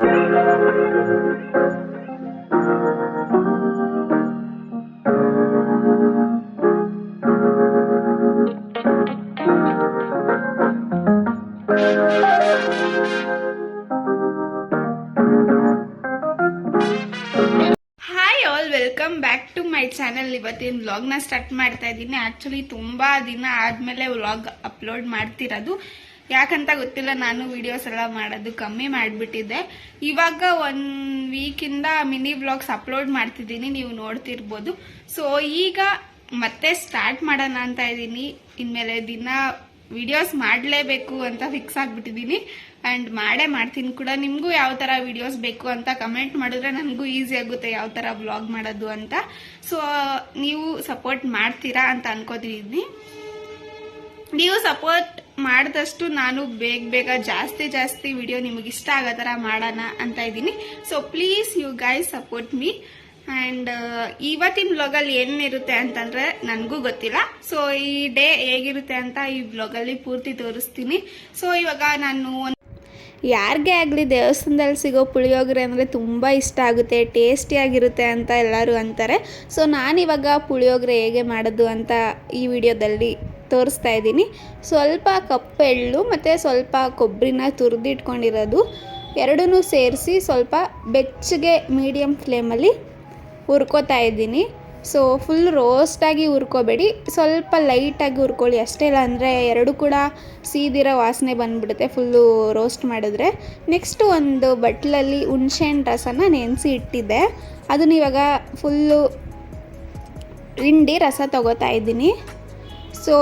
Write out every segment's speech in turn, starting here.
Hi all welcome back to my channel ಇವತ್ತಿನ ವ್ಲಾಗ್ನ start ಮಾಡ್ತಾ ಇದ್ದೀನಿ. ಆ್ಯಕ್ಚುಲಿ ತುಂಬ ದಿನ ಆದಮೇಲೆ ವ್ಲಾಗ್ ಅಪ್ಲೋಡ್ ಮಾಡ್ತಿರೋದು. ಯಾಕಂತ ಗೊತ್ತಿಲ್ಲ, ನಾನು ವಿಡಿಯೋಸ್ ಎಲ್ಲ ಮಾಡೋದು ಕಮ್ಮಿ ಮಾಡಿಬಿಟ್ಟಿದ್ದೆ. ಇವಾಗ ಒನ್ ವೀಕಿಂದ ಮಿನಿ ಬ್ಲಾಗ್ಸ್ ಅಪ್ಲೋಡ್ ಮಾಡ್ತಿದ್ದೀನಿ, ನೀವು ನೋಡ್ತಿರ್ಬೋದು. ಸೊ ಈಗ ಮತ್ತೆ ಸ್ಟಾರ್ಟ್ ಮಾಡೋಣ ಅಂತ ಇದ್ದೀನಿ. ಇನ್ಮೇಲೆ ದಿನ ವಿಡಿಯೋಸ್ ಮಾಡಲೇಬೇಕು ಅಂತ ಫಿಕ್ಸ್ ಆಗಿಬಿಟ್ಟಿದ್ದೀನಿ. ಆ್ಯಂಡ್ ಮಾಡೇ ಮಾಡ್ತೀನಿ ಕೂಡ. ನಿಮಗೂ ಯಾವ ಥರ ವಿಡಿಯೋಸ್ ಬೇಕು ಅಂತ ಕಮೆಂಟ್ ಮಾಡಿದ್ರೆ ನನಗೂ ಈಸಿ ಆಗುತ್ತೆ ಯಾವ ಥರ ವ್ಲಾಗ್ ಮಾಡೋದು ಅಂತ. ಸೊ ನೀವು ಸಪೋರ್ಟ್ ಮಾಡ್ತೀರಾ ಅಂತ ಅನ್ಕೋತಿದ್ದೀನಿ. ನೀವು ಸಪೋರ್ಟ್ ಮಾಡಿದಷ್ಟು ನಾನು ಬೇಗ ಬೇಗ ಜಾಸ್ತಿ ಜಾಸ್ತಿ ವಿಡಿಯೋ ನಿಮಗೆ ಇಷ್ಟ ಆಗೋ ಥರ ಮಾಡೋಣ ಅಂತ ಇದ್ದೀನಿ. So please you guys support me and ಇವತ್ತಿನ ಬ್ಲಾಗಲ್ಲಿ ಏನಿರುತ್ತೆ ಅಂತಂದರೆ ನನಗೂ ಗೊತ್ತಿಲ್ಲ. ಸೊ ಈ ಡೇ ಹೇಗಿರುತ್ತೆ ಅಂತ ಈ ಬ್ಲಾಗಲ್ಲಿ ಪೂರ್ತಿ ತೋರಿಸ್ತೀನಿ. ಸೊ ಇವಾಗ ನಾನು ಯಾರಿಗೆ ಆಗಲಿ ದೇವಸ್ಥಾನದಲ್ಲಿ ಸಿಗೋ ಪುಳಿಯೋಗರೆ ಅಂದರೆ ತುಂಬ ಇಷ್ಟ ಆಗುತ್ತೆ ಟೇಸ್ಟಿಯಾಗಿರುತ್ತೆ ಅಂತ ಎಲ್ಲರೂ ಅಂತಾರೆ. ಸೊ ನಾನಿವಾಗ ಪುಳಿಯೋಗರೆ ಹೇಗೆ ಮಾಡೋದು ಅಂತ ಈ ವಿಡಿಯೋದಲ್ಲಿ ತೋರಿಸ್ತಾ ಇದ್ದೀನಿ. ಸ್ವಲ್ಪ ಕಪ್ಪು ಎಳ್ಳು ಮತ್ತು ಸ್ವಲ್ಪ ಕೊಬ್ಬರಿನ ತುರಿದಿಟ್ಕೊಂಡಿರೋದು. ಎರಡನ್ನೂ ಸೇರಿಸಿ ಸ್ವಲ್ಪ ಬೆಚ್ಚಗೆ ಮೀಡಿಯಮ್ ಫ್ಲೇಮಲ್ಲಿ ಹುರ್ಕೋತಾ ಇದ್ದೀನಿ. ಸೊ ಫುಲ್ ರೋಸ್ಟಾಗಿ ಹುರ್ಕೋಬೇಡಿ. ಸ್ವಲ್ಪ ಲೈಟಾಗಿ ಹುರ್ಕೊಳ್ಳಿ. ಅಷ್ಟೇ ಇಲ್ಲ ಅಂದರೆ ಎರಡು ಕೂಡ ಸೀದಿರೋ ವಾಸನೆ ಬಂದುಬಿಡುತ್ತೆ ಫುಲ್ಲು ರೋಸ್ಟ್ ಮಾಡಿದ್ರೆ. ನೆಕ್ಸ್ಟು ಒಂದು ಬಟ್ಲಲ್ಲಿ ಹುಣ್ಸೆಹಣ್ಣು ರಸನ ನೆನೆಸಿ ಇಟ್ಟಿದ್ದೆ. ಅದನ್ನ ಇವಾಗ ಫುಲ್ಲು ಹಿಂಡಿ ರಸ ತಗೋತಾ ಇದ್ದೀನಿ. ಸೊ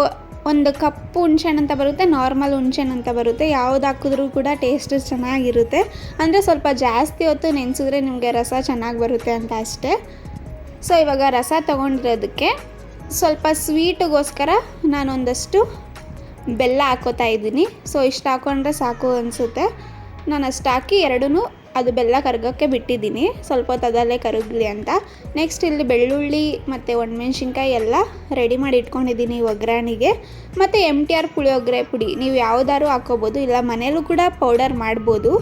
ಒಂದು ಕಪ್ಪು ಹುಣ್ಸೆಹಣ್ಣು ಅಂತ ಬರುತ್ತೆ ನಾರ್ಮಲ್ ಹುಣ್ಸೆಹಣ್ಣು ಅಂತ ಬರುತ್ತೆ. ಯಾವ್ದು ಹಾಕಿದ್ರೂ ಕೂಡ ಟೇಸ್ಟ್ ಚೆನ್ನಾಗಿರುತ್ತೆ. ಅಂದರೆ ಸ್ವಲ್ಪ ಜಾಸ್ತಿ ಹೊತ್ತು ನೆನೆಸಿದ್ರೆ ನಿಮಗೆ ರಸ ಚೆನ್ನಾಗಿ ಬರುತ್ತೆ ಅಂತ ಅಷ್ಟೇ. ಸೊ ಇವಾಗ ರಸ ತೊಗೊಂಡಿರೋದಕ್ಕೆ ಸ್ವಲ್ಪ ಸ್ವೀಟಿಗೋಸ್ಕರ ನಾನೊಂದಷ್ಟು ಬೆಲ್ಲ ಹಾಕೋತಾ ಇದ್ದೀನಿ. ಸೊ ಇಷ್ಟು ಹಾಕೊಂಡ್ರೆ ಸಾಕು ಅನಿಸುತ್ತೆ. ನಾನು ಅಷ್ಟು ಹಾಕಿ ಎರಡೂ ಅದು ಬೆಲ್ಲ ಕರಗೋಕ್ಕೆ ಬಿಟ್ಟಿದ್ದೀನಿ. ಸ್ವಲ್ಪ ಹೊತ್ತು ಅದಲ್ಲೇ ಕರಗಲಿ ಅಂತ. ನೆಕ್ಸ್ಟ್ ಇಲ್ಲಿ ಬೆಳ್ಳುಳ್ಳಿ ಮತ್ತು ಒಣಮೆಣ್ಸಿನ್ಕಾಯಿ ಎಲ್ಲ ರೆಡಿ ಮಾಡಿ ಇಟ್ಕೊಂಡಿದ್ದೀನಿ ಒಗ್ಗರಣೆಗೆ ಮತ್ತು ಎಂ ಟಿ ಆರ್ ಪುಳಿಯೋಗರೆ ಪುಡಿ. ನೀವು ಯಾವುದಾದ್ರು ಹಾಕೋಬೋದು ಇಲ್ಲ ಮನೇಲೂ ಕೂಡ ಪೌಡರ್ ಮಾಡ್ಬೋದು.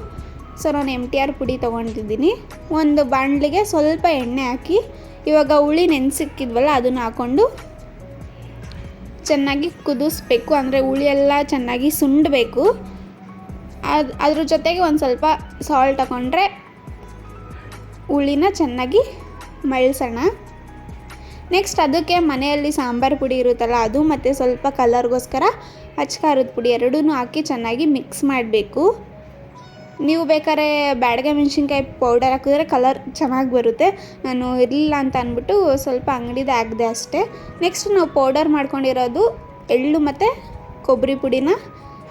ಸೊ ನಾನು ಎಂ ಟಿ ಆರ್ ಪುಡಿ ತೊಗೊಂಡಿದ್ದೀನಿ. ಒಂದು ಬಾಣಲಿಗೆ ಸ್ವಲ್ಪ ಎಣ್ಣೆ ಹಾಕಿ, ಇವಾಗ ಹುಳಿ ನೆನೆಸಿಕ್ಕಿದ್ವಲ್ಲ ಅದನ್ನು ಹಾಕ್ಕೊಂಡು ಚೆನ್ನಾಗಿ ಕುದಿಸ್ಬೇಕು. ಅಂದರೆ ಹುಳಿ ಎಲ್ಲ ಚೆನ್ನಾಗಿ ಸುಂಡಬೇಕು. ಅದು ಅದ್ರ ಜೊತೆಗೆ ಒಂದು ಸ್ವಲ್ಪ ಸಾಲ್ಟ್ ತಗೊಂಡ್ರೆ ಹುಳಿನ ಚೆನ್ನಾಗಿ ಮಳ್ಸೋಣ. ನೆಕ್ಸ್ಟ್ ಅದಕ್ಕೆ ಮನೆಯಲ್ಲಿ ಸಾಂಬಾರು ಪುಡಿ ಇರುತ್ತಲ್ಲ, ಅದು ಮತ್ತು ಸ್ವಲ್ಪ ಕಲರ್ಗೋಸ್ಕರ ಅಚ್ಕಾರದ ಪುಡಿ ಎರಡೂ ಹಾಕಿ ಚೆನ್ನಾಗಿ ಮಿಕ್ಸ್ ಮಾಡಬೇಕು. ನೀವು ಬೇಕಾದ್ರೆ ಬ್ಯಾಡಗೆ ಮೆಣಸಿನ್ಕಾಯಿ ಪೌಡರ್ ಹಾಕಿದ್ರೆ ಕಲರ್ ಚೆನ್ನಾಗಿ ಬರುತ್ತೆ. ನಾನು ಇರಲಿಲ್ಲ ಅಂತ ಅಂದ್ಬಿಟ್ಟು ಸ್ವಲ್ಪ ಅಂಗಡಿದ ಹಾಕಿದೆ ಅಷ್ಟೇ. ನೆಕ್ಸ್ಟ್ ನಾವು ಪೌಡರ್ ಮಾಡ್ಕೊಂಡಿರೋದು ಎಳ್ಳು ಮತ್ತು ಕೊಬ್ಬರಿ ಪುಡಿನ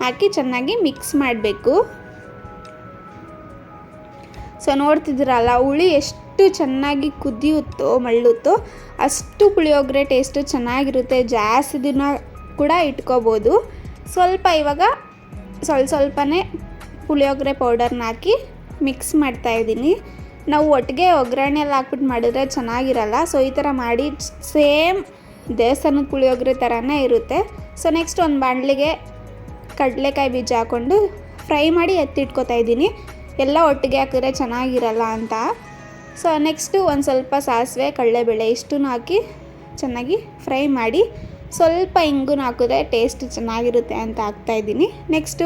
ಹಾಕಿ ಚೆನ್ನಾಗಿ ಮಿಕ್ಸ್ ಮಾಡಬೇಕು. ಸೊ, ನೋಡ್ತಿದ್ದೀರಲ್ಲ, ಹುಳಿ ಎಷ್ಟು ಚೆನ್ನಾಗಿ ಕುದಿಯುತ್ತೋ, ಮಳ್ಳುತ್ತೋ, ಅಷ್ಟು ಪುಳಿಯೋಗರೆ ಟೇಸ್ಟು ಚೆನ್ನಾಗಿರುತ್ತೆ. ಜಾಸ್ತಿ ದಿನ ಕೂಡ ಇಟ್ಕೋಬೋದು. ಸ್ವಲ್ಪ ಇವಾಗ ಸ್ವಲ್ಪ ಸ್ವಲ್ಪನೇ ಪುಳಿಯೋಗರೆ ಪೌಡರ್ನ ಹಾಕಿ ಮಿಕ್ಸ್ ಮಾಡ್ತಾಯಿದ್ದೀನಿ ನಾವು ಒಟ್ಟಿಗೆ ಒಗ್ಗರಣೆ ಎಲ್ಲ ಹಾಕ್ಬಿಟ್ಟು ಮಾಡಿದ್ರೆ ಚೆನ್ನಾಗಿರಲ್ಲ. ಸೊ, ಈ ಥರ ಮಾಡಿ ಸೇಮ್ ದೇವಸ್ಥಾನದ ಪುಳಿಯೋಗರೆ ಥರನೇ ಇರುತ್ತೆ. ಸೊ ನೆಕ್ಸ್ಟ್ ಒಂದು ಬಾಣಲಿಗೆ ಕಡಲೆಕಾಯಿ ಬೀಜ ಹಾಕ್ಕೊಂಡು ಫ್ರೈ ಮಾಡಿ ಎತ್ತಿಟ್ಕೊತಾ ಇದ್ದೀನಿ. ಎಲ್ಲ ಒಟ್ಟಿಗೆ ಹಾಕಿದ್ರೆ ಚೆನ್ನಾಗಿರಲ್ಲ ಅಂತ. ಸೊ ನೆಕ್ಸ್ಟು ಒಂದು ಸ್ವಲ್ಪ ಸಾಸಿವೆ, ಕಡಲೆಬೇಳೆ ಇಷ್ಟನ್ನು ಹಾಕಿ ಚೆನ್ನಾಗಿ ಫ್ರೈ ಮಾಡಿ ಸ್ವಲ್ಪ ಇಂಗು ಹಾಕಿದ್ರೆ ಟೇಸ್ಟ್ ಚೆನ್ನಾಗಿರುತ್ತೆ ಅಂತ ಹಾಕ್ತಾಯಿದ್ದೀನಿ ನೆಕ್ಸ್ಟು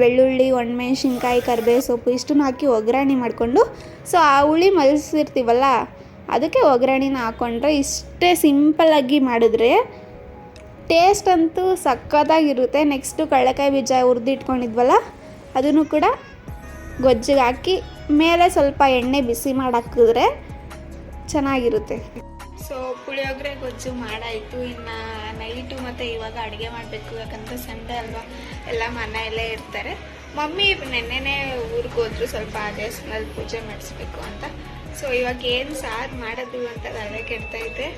ಬೆಳ್ಳುಳ್ಳಿ, ಒಣಮೆಣ್ಸಿನ್ಕಾಯಿ ಕರಿಬೇವು ಸೊಪ್ಪು ಇಷ್ಟನ್ನು ಹಾಕಿ ಒಗ್ಗರಣೆ ಮಾಡಿಕೊಂಡು. ಸೊ ಆ ಹುಳಿ ಮಲಸಿರ್ತೀವಲ್ಲ, ಅದಕ್ಕೆ ಒಗ್ಗರಣೆನ ಹಾಕ್ಕೊಂಡ್ರೆ ಇಷ್ಟೇ ಸಿಂಪಲ್ಲಾಗಿ ಮಾಡಿದ್ರೆ ಟೇಸ್ಟ್ ಅಂತೂ ಸಕ್ಕತ್ತಾಗಿರುತ್ತೆ ನೆಕ್ಸ್ಟು ಕಡಲೆಕಾಯಿ ಬೀಜ ಹುರಿದಿಟ್ಕೊಂಡಿದ್ವಲ್ಲ, ಅದನ್ನು ಕೂಡ ಗೊಜ್ಜಿಗೆ ಹಾಕಿ ಮೇಲೆ ಸ್ವಲ್ಪ ಎಣ್ಣೆ ಬಿಸಿ ಮಾಡಾಕಿದ್ರೆ ಚೆನ್ನಾಗಿರುತ್ತೆ. ಸೊ ಪುಳಿಯೋಗರೆ ಗೊಜ್ಜು ಮಾಡಾಯಿತು. ಇನ್ನು ನೈಟು ಮತ್ತು ಇವಾಗ ಅಡುಗೆ ಮಾಡಬೇಕು, ಯಾಕಂದರೆ ಸಂಡೇ ಅಲ್ವಾ, ಎಲ್ಲ ಮನೆಯಲ್ಲೇ ಇರ್ತಾರೆ. ಮಮ್ಮಿ ನೆನ್ನೆನೇ ಊರಿಗೆ ಹೋದ್ರು, ಸ್ವಲ್ಪ ದೇವಸ್ಥಾನದಲ್ಲಿ ಪೂಜೆ ಮಾಡಿಸ್ಬೇಕು ಅಂತ. ಸೊ ಇವಾಗ ಏನು ಸಾರು ಮಾಡೋದು ಅಂತ ಕೆಡ್ತಾ ಇದ್ದೆ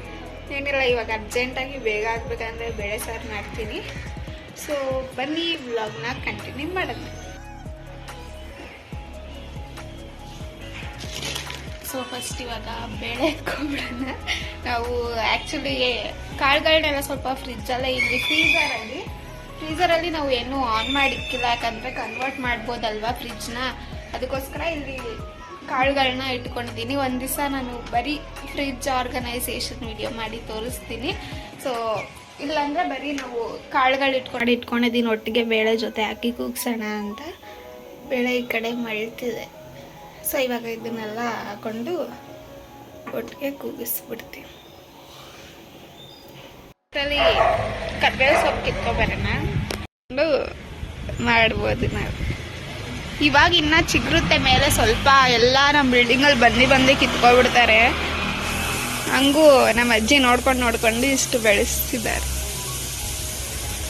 ಏನಿಲ್ಲ ಇವಾಗ ಅರ್ಜೆಂಟಾಗಿ ಬೇಗ ಆಗಬೇಕಂದ್ರೆ ಬೇಳೆ ಸಾರು ಮಾಡ್ತೀನಿ. ಸೊ ಬನ್ನಿ ವ್ಲಾಗ್ನ ಕಂಟಿನ್ಯೂ ಮಾಡೋಣ. ಸೊ ಫಸ್ಟ್ ಇವಾಗ ಬೇಳೆ ಎತ್ಕೊಂಡ್ಬಿಡೋಣ. ನಾವು ಆ್ಯಕ್ಚುಲಿ ಕಾಳುಗಳನ್ನೆಲ್ಲ ಸ್ವಲ್ಪ ಫ್ರಿಜ್ಜಲ್ಲೇ ಇಲ್ಲಿ ಫ್ರೀಸರಲ್ಲಿ ಫ್ರೀಸರಲ್ಲಿ ನಾವು ಏನೂ ಆನ್ ಮಾಡಿಕ್ಕಿಲ್ಲ, ಯಾಕಂದರೆ ಕನ್ವರ್ಟ್ ಮಾಡ್ಬೋದಲ್ವಾ ಫ್ರಿಜ್ನ ಅದಕ್ಕೋಸ್ಕರ ಇಲ್ಲಿ ಕಾಳುಗಳನ್ನ ಇಟ್ಕೊಂಡಿದ್ದೀನಿ. ಒಂದು ದಿವಸ ನಾನು ಬರೀ ಫ್ರಿಜ್ ಆರ್ಗನೈಸೇಷನ್ ವಿಡಿಯೋ ಮಾಡಿ ತೋರಿಸ್ತೀನಿ. ಸೊ ಇಲ್ಲಾಂದ್ರೆ ಬರೀ ನಾವು ಕಾಳುಗಳು ಇಟ್ಕೊಂಡು ಇಟ್ಕೊಂಡಿದ್ದೀನಿ. ಒಟ್ಟಿಗೆ ಬೇಳೆ ಜೊತೆ ಹಾಕಿ ಕೂಗ್ಸೋಣ ಅಂತ ಬೇಳೆ ಈ ಕಡೆ ಮಳ್ತಿದೆ. ಸೊ ಇವಾಗ ಇದನ್ನೆಲ್ಲ ಹಾಕೊಂಡು ಒಟ್ಟಿಗೆ ಕೂಗಿಸ್ಬಿಡ್ತೀನಿ. ಕರ್ಬೇವು ಸೊಪ್ಪು ಕಿತ್ಕೊಬರೋಣ ಮಾಡ್ಬೋದು ನಾವು. ಇವಾಗ ಇನ್ನ ಚಿಗುರುತ್ತೆ ಮೇಲೆ ಸ್ವಲ್ಪ ಎಲ್ಲ ನಮ್ಮ ಬಿಲ್ಡಿಂಗಲ್ಲಿ ಬಂದು ಬಂದು ಕಿತ್ಕೊಬಿಡ್ತಾರೆ ಹಂಗೂ ನಮ್ಮ ಅಜ್ಜಿ ನೋಡ್ಕೊಂಡು ನೋಡ್ಕೊಂಡು ಇಷ್ಟು ಬೆಳೆಸ್ತಿದ್ದಾರೆ.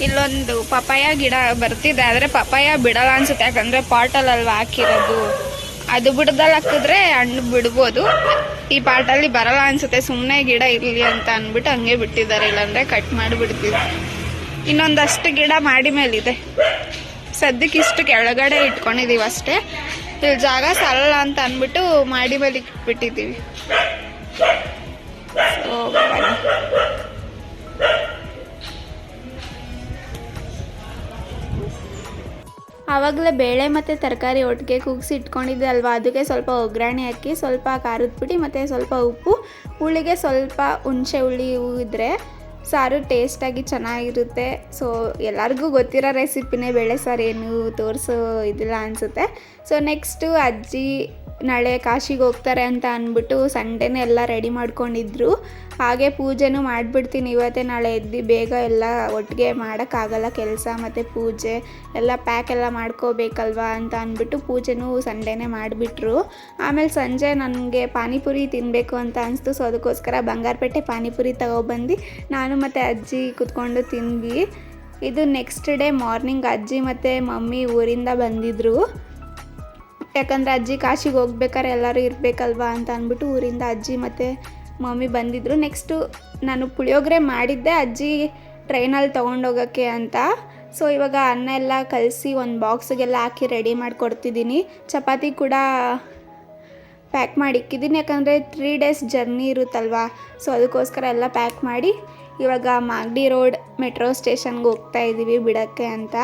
ಇಲ್ಲೊಂದು ಪಪಾಯ ಗಿಡ ಬರ್ತಿದೆ, ಆದರೆ ಪಪಾಯ ಬಿಡಲ್ಲ ಅನ್ಸುತ್ತೆ. ಯಾಕಂದ್ರೆ ಪಾಟಲ್ ಅಲ್ವಾ ಹಾಕಿರೋದು. ಅದು ಬಿಡದಲ್ಲಿ ಹಾಕಿದ್ರೆ ಹಣ್ಣು ಬಿಡ್ಬೋದು. ಈ ಪಾಟಲ್ಲಿ ಬರಲ್ಲ ಅನ್ಸುತ್ತೆ. ಸುಮ್ಮನೆ ಗಿಡ ಇರಲಿ ಅಂತ ಅಂದ್ಬಿಟ್ಟು ಹಂಗೆ ಬಿಟ್ಟಿದ್ದಾರೆ. ಇಲ್ಲಾಂದ್ರೆ ಕಟ್ ಮಾಡಿಬಿಡ್ತೀವಿ. ಇನ್ನೊಂದಷ್ಟು ಗಿಡ ಮಾಡಿ ಮೇಲಿದೆ. ಸದ್ಯಕ್ಕೆ ಇಷ್ಟು ಕೆಳಗಡೆ ಇಟ್ಕೊಂಡಿದೀವಿ ಅಷ್ಟೇ. ಇಲ್ಲಿ ಜಾಗ ಸರಲ್ಲ ಅಂತ ಅಂದ್ಬಿಟ್ಟು ಮಾಡಿ ಮೇಲೆ ಇಟ್ಬಿಟ್ಟಿದ್ದೀವಿ ಆವಾಗಲೇ ಬೇಳೆ ಮತ್ತು ತರಕಾರಿ ಒಟ್ಟಿಗೆ ಕುಗ್ಸಿ ಇಟ್ಕೊಂಡಿದ್ದೆ ಅಲ್ವಾ? ಅದಕ್ಕೆ ಸ್ವಲ್ಪ ಒಗ್ಗರಣೆ ಹಾಕಿ ಸ್ವಲ್ಪ ಖಾರದ ಪುಡಿ ಮತ್ತು ಸ್ವಲ್ಪ ಉಪ್ಪು, ಹುಳಿಗೆ ಸ್ವಲ್ಪ ಹುಣಸೆ ಹುಳಿ ಹೂ ಇದ್ದರೆ ಸಾರು ಟೇಸ್ಟಾಗಿ ಚೆನ್ನಾಗಿರುತ್ತೆ. ಸೊ ಎಲ್ಲರಿಗೂ ಗೊತ್ತಿರೋ ರೆಸಿಪಿನೇ ಬೇಳೆ ಸಾರು ಏನು ತೋರಿಸೋ ಇದಿಲ್ಲ ಅನಿಸುತ್ತೆ. ಸೊ ನೆಕ್ಸ್ಟು ಅಜ್ಜಿ ನಾಳೆ ಕಾಶಿಗೆ ಹೋಗ್ತಾರೆ ಅಂತ ಅಂದ್ಬಿಟ್ಟು ಸಂಡೇನೇ ಎಲ್ಲ ರೆಡಿ ಮಾಡ್ಕೊಂಡಿದ್ರು. ಹಾಗೆ ಪೂಜೆನೂ ಮಾಡಿಬಿಡ್ತೀನಿ ಇವತ್ತೇ, ನಾಳೆ ಎದ್ದು ಬೇಗ ಎಲ್ಲ ಒಟ್ಟಿಗೆ ಮಾಡೋಕ್ಕಾಗಲ್ಲ ಕೆಲಸ ಮತ್ತು ಪೂಜೆ. ಎಲ್ಲ ಪ್ಯಾಕ್ ಎಲ್ಲ ಮಾಡ್ಕೋಬೇಕಲ್ವಾ ಅಂತ ಅಂದ್ಬಿಟ್ಟು ಪೂಜೆನೂ ಸಂಡೇನೇ ಮಾಡಿಬಿಟ್ರು. ಆಮೇಲೆ ಸಂಜೆ ನನಗೆ ಪಾನಿಪುರಿ ತಿನ್ನಬೇಕು ಅಂತ ಅನಿಸ್ತು. ಸೊ ಅದಕ್ಕೋಸ್ಕರ ಬಂಗಾರಪೇಟೆ ಪಾನಿಪುರಿ ತಗೊಬಂದು ನಾನು ಮತ್ತು ಅಜ್ಜಿ ಕುತ್ಕೊಂಡು ತಿಂದ್ವಿ. ಇದು ನೆಕ್ಸ್ಟ್ ಡೇ ಮಾರ್ನಿಂಗ್ ಅಜ್ಜಿ ಮತ್ತು ಮಮ್ಮಿ ಊರಿಂದ ಬಂದಿದ್ದರು ಯಾಕಂದರೆ ಅಜ್ಜಿ ಕಾಶಿಗೆ ಹೋಗ್ಬೇಕಾದ್ರೆ ಎಲ್ಲರೂ ಇರಬೇಕಲ್ವಾ ಅಂತ ಅಂದ್ಬಿಟ್ಟು ಊರಿಂದ ಅಜ್ಜಿ ಮತ್ತು ಮಮ್ಮಿ ಬಂದಿದ್ದರು ನೆಕ್ಸ್ಟು ನಾನು ಪುಳಿಯೋಗರೆ ಮಾಡಿದ್ದೆ, ಅಜ್ಜಿ ಟ್ರೈನಲ್ಲಿ ತೊಗೊಂಡೋಗೋಕ್ಕೆ ಅಂತ. ಸೊ ಇವಾಗ ಅನ್ನ ಎಲ್ಲ ಕಲಸಿ ಒಂದು ಬಾಕ್ಸಿಗೆಲ್ಲ ಹಾಕಿ ರೆಡಿ ಮಾಡಿಕೊಡ್ತಿದ್ದೀನಿ. ಚಪಾತಿ ಕೂಡ ಪ್ಯಾಕ್ ಮಾಡಿ ಇಕ್ಕಿದ್ದೀನಿ ಯಾಕಂದರೆ ತ್ರೀ ಡೇಸ್ ಜರ್ನಿ ಇರುತ್ತಲ್ವಾ ಸೊ ಅದಕ್ಕೋಸ್ಕರ ಎಲ್ಲ ಪ್ಯಾಕ್ ಮಾಡಿ ಇವಾಗ ಮಾಗಡಿ ರೋಡ್ ಮೆಟ್ರೋ ಸ್ಟೇಷನ್ಗೆ ಹೋಗ್ತಾ ಇದ್ದೀವಿ ಬಿಡೋಕ್ಕೆ ಅಂತ.